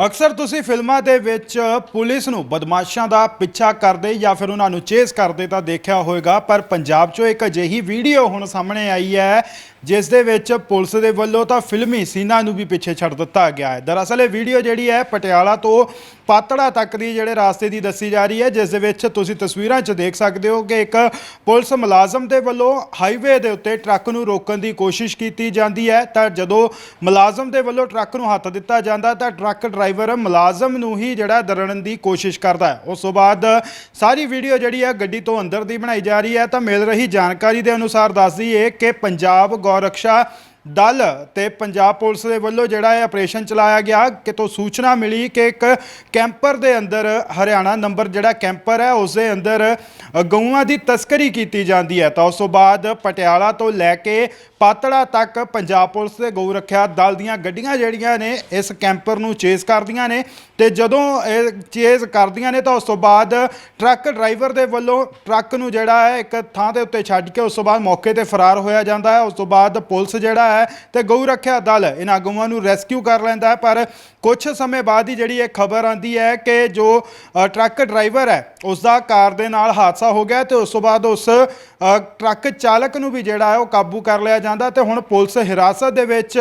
ਅਕਸਰ ਤੁਸੀਂ ਫਿਲਮਾਂ ਦੇ ਵਿੱਚ ਪੁਲਿਸ ਨੂੰ ਬਦਮਾਸ਼ਾਂ ਦਾ ਪਿੱਛਾ ਕਰਦੇ ਜਾਂ ਫਿਰ ਉਹਨਾਂ ਨੂੰ ਚੇਸ ਕਰਦੇ ਤਾਂ ਦੇਖਿਆ ਹੋਵੇਗਾ ਪਰ ਪੰਜਾਬ 'ਚੋਂ ਇੱਕ ਅਜਿਹੀ ਵੀਡੀਓ ਹੁਣ ਸਾਹਮਣੇ ਆਈ ਹੈ ਜਿਸ ਦੇ ਵਿੱਚ ਪੁਲਿਸ ਦੇ ਵੱਲੋਂ ਤਾਂ ਫਿਲਮੀ ਸੀਨਾ ਨੂੰ ਵੀ ਪਿੱਛੇ ਛੱਡ ਦਿੱਤਾ ਗਿਆ ਹੈ। ਦਰਅਸਲ ਇਹ ਵੀਡੀਓ ਜਿਹੜੀ ਹੈ ਪਟਿਆਲਾ ਤੋਂ ਪਾਤੜਾ ਤੱਕ ਦੀ ਜਿਹੜੇ ਰਾਸਤੇ ਦੀ ਦੱਸੀ ਜਾ ਰਹੀ ਹੈ, ਜਿਸ ਦੇ ਵਿੱਚ ਤੁਸੀਂ ਤਸਵੀਰਾਂ 'ਚ ਦੇਖ ਸਕਦੇ ਹੋ ਕਿ ਇੱਕ ਪੁਲਿਸ ਮੁਲਾਜ਼ਮ ਦੇ ਵੱਲੋਂ ਹਾਈਵੇ ਦੇ ਉੱਤੇ ਟਰੱਕ ਨੂੰ ਰੋਕਣ ਦੀ ਕੋਸ਼ਿਸ਼ ਕੀਤੀ ਜਾਂਦੀ ਹੈ। ਤਾਂ ਜਦੋਂ ਮੁਲਾਜ਼ਮ ਦੇ ਵੱਲੋਂ ਟਰੱਕ ਨੂੰ ਹੱਥ ਦਿੱਤਾ ਜਾਂਦਾ, ਤਾਂ ਟਰੱਕ ਡਰਾਈਵਰ ਮੁਲਾਜ਼ਮ ਨੂੰ ਹੀ ਜਿਹੜਾ ਦਰੜਨ ਦੀ ਕੋਸ਼ਿਸ਼ ਕਰਦਾ ਹੈ। ਉਸ ਤੋਂ ਬਾਅਦ ਸਾਰੀ ਵੀਡੀਓ ਜਿਹੜੀ ਹੈ ਗੱਡੀ ਤੋਂ ਅੰਦਰ ਦੀ ਬਣਾਈ ਜਾ ਰਹੀ ਹੈ। ਤਾਂ ਮਿਲ ਰਹੀ ਜਾਣਕਾਰੀ ਦੇ ਅਨੁਸਾਰ ਦੱਸਦੀ ਹੈ ਕਿ ਪੰਜਾਬ ગૌરક્ષા ਦਲ ਤੇ ਪੰਜਾਬ ਪੁਲਿਸ ਦੇ ਵੱਲੋਂ ਜਿਹੜਾ ਇਹ ਆਪਰੇਸ਼ਨ ਚਲਾਇਆ ਗਿਆ, ਕਿਤੋਂ ਸੂਚਨਾ ਮਿਲੀ ਕਿ ਇੱਕ ਕੈਂਪਰ ਦੇ ਅੰਦਰ ਹਰਿਆਣਾ ਨੰਬਰ ਜਿਹੜਾ ਕੈਂਪਰ ਹੈ ਉਸ ਦੇ ਅੰਦਰ ਗਊਆਂ ਦੀ ਤਸਕਰੀ ਕੀਤੀ ਜਾਂਦੀ ਹੈ। ਤਾਂ ਉਸ ਤੋਂ ਬਾਅਦ ਪਟਿਆਲਾ ਤੋਂ ਲੈ ਕੇ ਪਾਤੜਾ ਤੱਕ ਪੰਜਾਬ ਪੁਲਿਸ ਦੇ ਗਊ ਰੱਖਿਆ ਦਲ ਦੀਆਂ ਗੱਡੀਆਂ ਜਿਹੜੀਆਂ ਨੇ, ਇਸ ਕੈਂਪਰ ਨੂੰ ਚੇਸ ਕਰਦੀਆਂ ਨੇ ਤੇ ਜਦੋਂ ਇਹ ਚੇਸ ਕਰਦੀਆਂ ਨੇ ਤਾਂ ਉਸ ਤੋਂ ਬਾਅਦ ਟਰੱਕ ਡਰਾਈਵਰ ਦੇ ਵੱਲੋਂ ਟਰੱਕ ਨੂੰ ਜਿਹੜਾ ਹੈ ਇੱਕ ਥਾਂ ਦੇ ਉੱਤੇ ਛੱਡ ਕੇ ਉਸ ਤੋਂ ਬਾਅਦ ਮੌਕੇ ਤੇ ਫਰਾਰ ਹੋਇਆ ਜਾਂਦਾ ਹੈ। ਉਸ ਤੋਂ ਬਾਅਦ ਪੁਲਿਸ ਜਿਹੜਾ ਹੈ ਤੇ ਗਊ ਰੱਖਿਆ ਦਲ ਇਹਨਾਂ ਗਊਆਂ ਨੂੰ ਰੈਸਕਿਊ ਕਰ ਲੈਂਦਾ ਹੈ। ਪਰ ਕੁਝ ਸਮੇਂ ਬਾਅਦ ਹੀ ਜਿਹੜੀ ਇਹ ਖਬਰ ਆਂਦੀ ਹੈ ਕਿ ਜੋ ਟਰੱਕ ਡਰਾਈਵਰ ਹੈ ਉਸ ਦਾ ਕਾਰ ਦੇ ਨਾਲ ਹਾਦਸਾ ਹੋ ਗਿਆ ਤੇ ਉਸ ਤੋਂ ਬਾਅਦ ਉਸ ਟਰੱਕ ਚਾਲਕ ਨੂੰ ਵੀ ਜਿਹੜਾ ਹੈ ਉਹ ਕਾਬੂ ਕਰ ਲਿਆ ਜਾਂਦਾ ਤੇ ਹੁਣ ਪੁਲਿਸ ਹਿਰਾਸਤ ਦੇ ਵਿੱਚ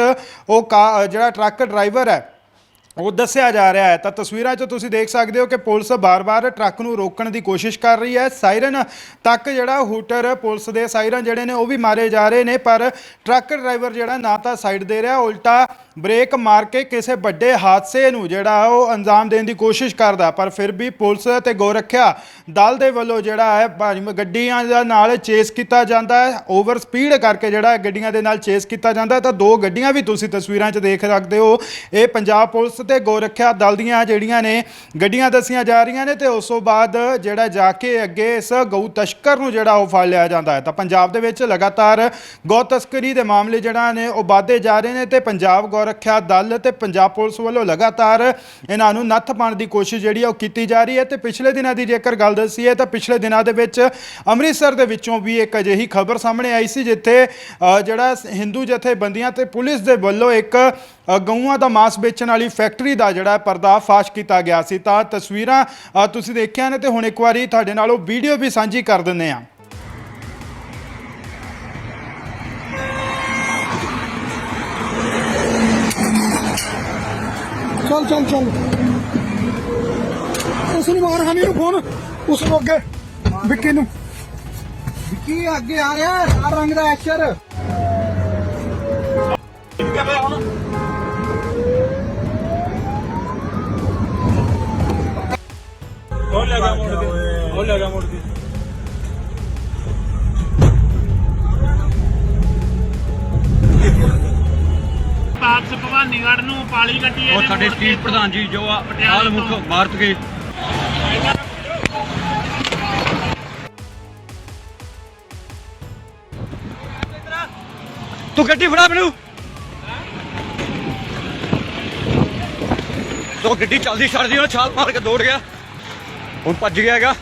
ਉਹ ਕਾ- ਜਿਹੜਾ ਟਰੱਕ ਡਰਾਈਵਰ ਹੈ ਉਹ ਦੱਸਿਆ ਜਾ ਰਿਹਾ ਹੈ। ਤਾਂ ਤਸਵੀਰਾਂ 'ਚ ਤੁਸੀਂ ਦੇਖ ਸਕਦੇ ਹੋ ਕਿ ਪੁਲਿਸ ਬਾਰ-ਬਾਰ ਟਰੱਕ ਨੂੰ ਰੋਕਣ ਦੀ ਕੋਸ਼ਿਸ਼ ਕਰ ਰਹੀ ਹੈ। ਸਾਇਰਨ ਤੱਕ ਜਿਹੜਾ ਹੂਟਰ ਪੁਲਿਸ ਦੇ ਸਾਇਰਨ ਜਿਹੜੇ ਨੇ ਉਹ ਵੀ ਮਾਰੇ ਜਾ ਰਹੇ ਨੇ, ਪਰ ਟਰੱਕ ਡਰਾਈਵਰ ਜਿਹੜਾ ਨਾ ਤਾਂ ਸਾਈਡ ਦੇ ਰਿਹਾ, ਉਲਟਾ ਬ੍ਰੇਕ ਮਾਰ ਕੇ ਕਿਸੇ ਵੱਡੇ ਹਾਦਸੇ ਨੂੰ ਜਿਹੜਾ ਉਹ ਅੰਜਾਮ ਦੇਣ ਦੀ ਕੋਸ਼ਿਸ਼ ਕਰਦਾ, ਪਰ ਫਿਰ ਵੀ ਪੁਲਿਸ ਤੇ ਗੋਰਖਿਆ ਦਲ ਦੇ ਵੱਲੋਂ ਜਿਹੜਾ ਹੈ, ਭਾਜੀ ਗੱਡੀਆਂ ਦੇ ਨਾਲ ਚੇਸ ਕੀਤਾ ਜਾਂਦਾ ਹੈ। ਓਵਰ ਸਪੀਡ ਕਰਕੇ ਜਿਹੜਾ ਗੱਡੀਆਂ ਦੇ ਨਾਲ ਚੇਸ ਕੀਤਾ ਜਾਂਦਾ ਤਾਂ ਦੋ ਗੱਡੀਆਂ ਵੀ ਤੁਸੀਂ ਤਸਵੀਰਾਂ 'ਚ ਦੇਖ ਸਕਦੇ ਹੋ। ਇਹ ਪੰਜਾਬ ਪੁਲਿਸ ਤੇ ਗੋਰਖਿਆ ਦਲ ਦੀਆਂ ਜਿਹੜੀਆਂ ਨੇ, ਗੱਡੀਆਂ ਦੱਸੀਆਂ ਜਾ ਰਹੀਆਂ ਨੇ ਤੇ ਉਸ ਤੋਂ ਬਾਅਦ ਜਿਹੜਾ ਜਾ ਕੇ ਅੱਗੇ ਇਸ ਗਊ ਤਸਕਰ ਨੂੰ ਜਿਹੜਾ ਉਹ ਫੜ ਲਿਆ ਜਾਂਦਾ ਹੈ। ਤਾਂ ਪੰਜਾਬ ਦੇ ਵਿੱਚ ਲਗਾਤਾਰ ਗਊ ਤਸਕਰੀ ਦੇ ਮਾਮਲੇ ਜਿਹੜਾ ਨੇ, ਉਹ ਵਧਦੇ ਜਾ ਰਹੇ ਨੇ ਤੇ ਪੰਜਾਬ ਗੌਰ ਗੋਰਖਿਆ ਦਲ ਤੇ ਪੰਜਾਬ ਪੁਲਿਸ ਵੱਲੋਂ ਲਗਾਤਾਰ ਇਹਨਾਂ ਨੂੰ ਨੱਥ ਪਾਉਣ ਦੀ ਕੋਸ਼ਿਸ਼ ਜਿਹੜੀ ਆ ਉਹ ਕੀਤੀ ਜਾ ਰਹੀ ਹੈ ਤੇ ਪਿਛਲੇ ਦਿਨਾਂ ਦੀ ਜੇਕਰ ਗੱਲ ਦੱਸੀਏ ਤਾਂ ਪਿਛਲੇ ਦਿਨਾਂ ਦੇ ਵਿੱਚ ਅੰਮ੍ਰਿਤਸਰ ਦੇ ਵਿੱਚੋਂ ਵੀ ਇੱਕ ਅਜਿਹੀ ਖਬਰ ਸਾਹਮਣੇ ਆਈ ਸੀ ਜਿੱਥੇ ਜਿਹੜਾ ਹਿੰਦੂ ਜਥੇਬੰਦੀਆਂ ਤੇ ਪੁਲਿਸ ਦੇ ਵੱਲੋਂ ਇੱਕ ਗਊਆਂ ਦਾ ਮਾਸ ਵੇਚਣ ਵਾਲੀ ਫੈਕਟਰੀ ਦਾ ਜਿਹੜਾ ਪਰਦਾਫਾਸ਼ ਕੀਤਾ ਗਿਆ ਸੀ। ਤਾਂ ਤਸਵੀਰਾਂ ਤੁਸੀਂ ਦੇਖਿਆ ਨੇ ਤੇ ਹੁਣ ਇੱਕ ਵਾਰੀ ਤੁਹਾਡੇ ਨਾਲ ਉਹ ਵੀਡੀਓ ਵੀ ਸਾਂਝੀ ਕਰ ਦਿੰਦੇ ਆ ਚੱਲ ਚੱਲ ਚੱਲ। ਉਸ ਨੂੰ ਮਾਰ ਹਮੀ ਨੂੰ ਉਸ ਨੂੰ ਅੱਗੇ, ਵਿੱਕੀ ਨੂੰ। ਵਿੱਕੀ ਅੱਗੇ ਆ ਰਿਹਾ ਲਾਲ ਰੰਗ ਦਾ ਐਸ਼ਰ। ਉਹ ਲਗਾ ਮੋੜ ਦੇ ਉਹ ਲਗਾ ਮੋੜ ਦੇ। ਭਵਾਨੀਗੜ੍ਹ ਨੂੰ ਪਾਲੀ ਗੱਡੀ ਉਹ ਸਾਡੇ ਸਟੇਟ ਪ੍ਰਧਾਨ ਜੀ ਜੋ ਆ ਹਾਲ ਮੁੱਖ ਭਾਰਤ ਕੇ ਤੂੰ ਗੱਡੀ ਫੜਾ ਮੈਨੂੰ। ਤੋ ਗੱਡੀ ਚੱਲਦੀ ਛੱਡਦੀ ਉਹ ਛਾਲ ਮਾਰ ਕੇ ਦੌੜ ਗਿਆ। ਹੁਣ ਭੱਜ ਗਿਆ ਹੈਗਾ।